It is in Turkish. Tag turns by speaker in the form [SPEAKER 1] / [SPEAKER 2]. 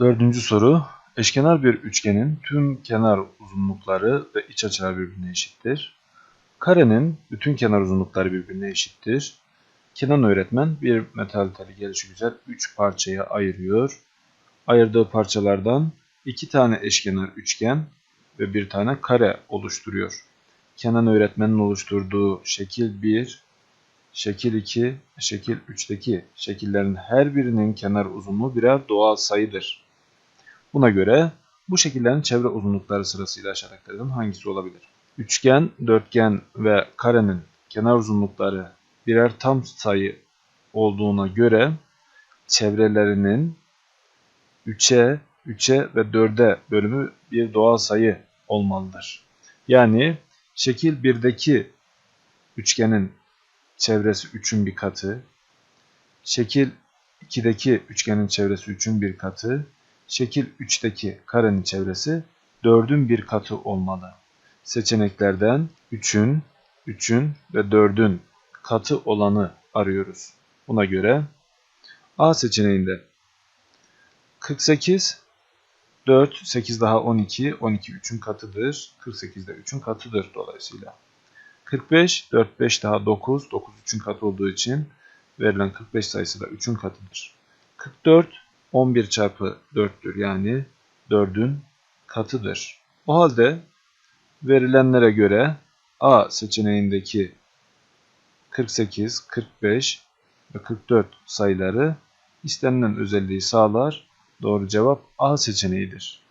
[SPEAKER 1] Dördüncü soru. Eşkenar bir üçgenin tüm kenar uzunlukları ve iç açılar birbirine eşittir. Karenin bütün kenar uzunlukları birbirine eşittir. Kenan öğretmen bir metal teli gelişigüzel 3 parçaya ayırıyor. Ayırdığı parçalardan iki tane eşkenar üçgen ve bir tane kare oluşturuyor. Kenan öğretmenin oluşturduğu şekil 1, şekil 2 ve şekil 3'teki şekillerin her birinin kenar uzunluğu birer doğal sayıdır. Buna göre bu şekillerin çevre uzunlukları sırasıyla aşağıdakilerden hangisi olabilir? Üçgen, dörtgen ve karenin kenar uzunlukları birer tam sayı olduğuna göre çevrelerinin 3'e, 3'e ve 4'e bölümü bir doğal sayı olmalıdır. Yani şekil 1'deki üçgenin çevresi 3'ün bir katı, şekil 2'deki üçgenin çevresi 3'ün bir katı, şekil 3'teki karenin çevresi 4'ün bir katı olmalı. Seçeneklerden 3'ün, 3'ün ve 4'ün katı olanı arıyoruz. Buna göre A seçeneğinde 48, 4, 8 daha 12, 12 3'ün katıdır. 48 de 3'ün katıdır dolayısıyla. 45, 4, 5 daha 9, 9 3'ün katı olduğu için verilen 45 sayısı da 3'ün katıdır. 44, 11 çarpı 4'tür yani 4'ün katıdır. O halde verilenlere göre A seçeneğindeki 48, 45 ve 44 sayıları istenilen özelliği sağlar. Doğru cevap A seçeneğidir.